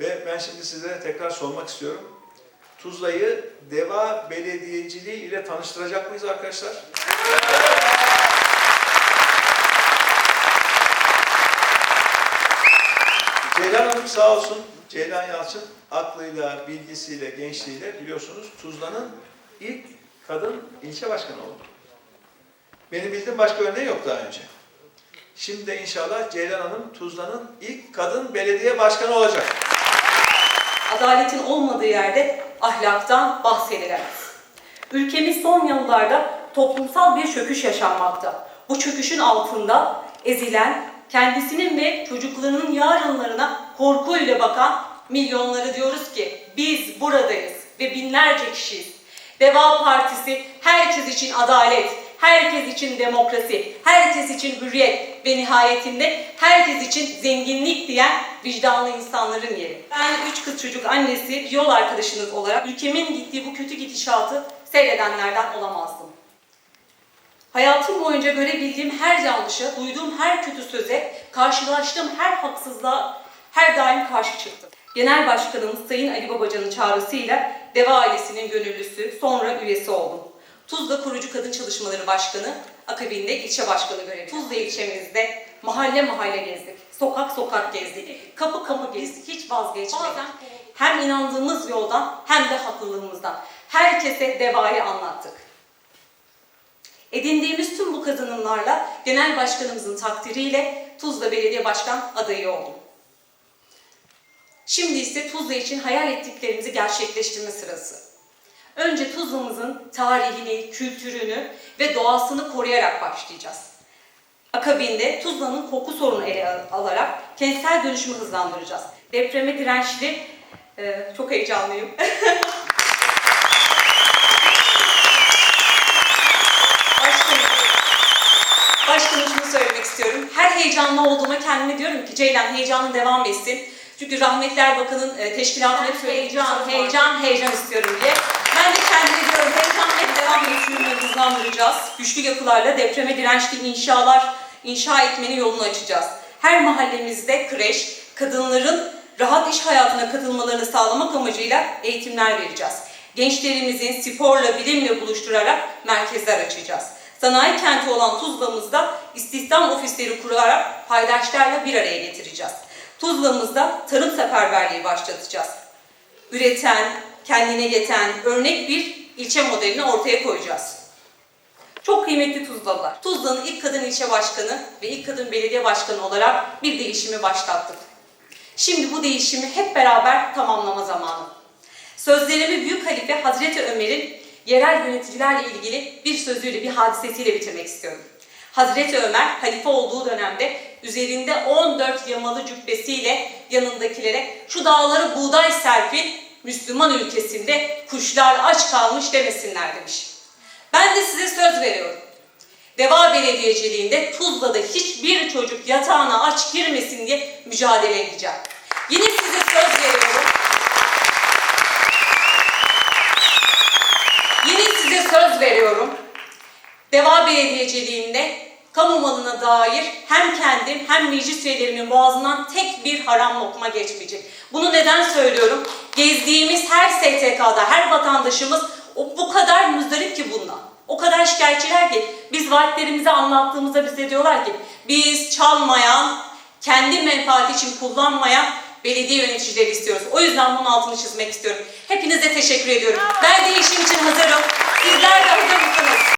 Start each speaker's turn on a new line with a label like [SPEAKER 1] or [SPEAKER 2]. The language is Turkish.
[SPEAKER 1] Ve ben şimdi sizlere tekrar sormak istiyorum. Tuzla'yı Deva Belediyeciliği ile tanıştıracak mıyız arkadaşlar? Ceylan Hanım sağ olsun, Ceylan Yalçın aklıyla, bilgisiyle, gençliğiyle biliyorsunuz Tuzla'nın ilk kadın ilçe başkanı oldu. Benim bildiğim başka örneği yok daha önce. Şimdi de inşallah Ceylan Hanım Tuzla'nın ilk kadın belediye başkanı olacak.
[SPEAKER 2] Adaletin olmadığı yerde ahlaktan bahsedilemez. Ülkemiz son yıllarda toplumsal bir çöküş yaşanmakta. Bu çöküşün altında ezilen, kendisinin ve çocuklarının yarınlarına korkuyla bakan milyonları diyoruz ki biz buradayız ve binlerce kişiyiz. Deva Partisi herkes için adalet, herkes için demokrasi, herkes için hürriyet ve nihayetinde herkes için zenginlik diyen vicdanlı insanların yeri. Ben üç kız çocuk annesi, yol arkadaşınız olarak ülkemin gittiği bu kötü gidişatı seyredenlerden olamazdım. Hayatım boyunca görebildiğim her yanlışa, duyduğum her kötü söze, karşılaştığım her haksızlığa her daim karşı çıktım. Genel Başkanımız Sayın Ali Babacan'ın çağrısıyla Deva ailesinin gönüllüsü, sonra üyesi oldum. Tuzla Kurucu Kadın Çalışmaları Başkanı, akabinde ilçe başkanı görevi. Tuzla ilçemizde mahalle mahalle gezdik, sokak sokak gezdik, kapı kapı gezdik, hiç vazgeçmedik. Hem inandığımız yoldan hem de haklılığımızdan. Herkese devayı anlattık. Edindiğimiz tüm bu kazanımlarla genel başkanımızın takdiriyle Tuzla Belediye Başkan adayı oldum. Şimdi ise Tuzla için hayal ettiklerimizi gerçekleştirme sırası. Önce Tuzla'mızın tarihini, kültürünü ve doğasını koruyarak başlayacağız. Akabinde Tuzla'nın koku sorunu ele al- alarak kentsel dönüşümü hızlandıracağız. Depreme dirençli, e, çok heyecanlıyım. Başkanım, şunu söylemek istiyorum. Her heyecanlı olduğuma kendime diyorum ki Ceylan heyecanın devam etsin. Çünkü rahmetli Erbakan'ın e, teşkilatına hep söylediği heyecan, heyecan, heyecan istiyorum diye. Ben de kendime diyorum heyecan ve devam etmeyi hızlandıracağız. Güçlü yapılarla depreme dirençli inşalar inşa etmenin yolunu açacağız. Her mahallemizde kreş, kadınların rahat iş hayatına katılmalarını sağlamak amacıyla eğitimler vereceğiz. Gençlerimizin sporla, bilimle buluşturarak merkezler açacağız. Sanayi kenti olan Tuzla'mızda istihdam ofisleri kurarak paydaşlarla bir araya getireceğiz. Tuzla'mızda tarım seferberliği başlatacağız. Üreten, kendine yeten, örnek bir ilçe modelini ortaya koyacağız. Çok kıymetli Tuzlalılar. Tuzla'nın ilk kadın ilçe başkanı ve ilk kadın belediye başkanı olarak bir değişimi başlattık. Şimdi bu değişimi hep beraber tamamlama zamanı. Sözlerimi Büyük Halife Hazreti Ömer'in yerel yöneticilerle ilgili bir sözüyle, bir hadisesiyle bitirmek istiyorum. Hazreti Ömer halife olduğu dönemde üzerinde 14 yamalı cübbesiyle yanındakilere şu dağları buğday serpin Müslüman ülkesinde kuşlar aç kalmış demesinler demiş. Ben de size söz veriyorum. Deva Belediyeciliğinde Tuzla'da hiçbir çocuk yatağına aç girmesin diye mücadele edeceğim. Yine size söz veriyorum. Yine size söz veriyorum. Deva Belediyeciliğinde kamu malına dair hem kendim hem meclis üyelerimin boğazından tek bir haram lokma geçmeyecek. Bunu neden söylüyorum? Gezdiğimiz her STK'da her vatandaşımız o bu kadar muzdarip ki bundan. O kadar şikayetçiler ki biz vaatlerimizi anlattığımızda bize diyorlar ki biz çalmayan, kendi menfaati için kullanmayan belediye yöneticileri istiyoruz. O yüzden bunun altını çizmek istiyorum. Hepinize teşekkür ediyorum. Ben de işim için hazırım. Sizler de hazır mısınız?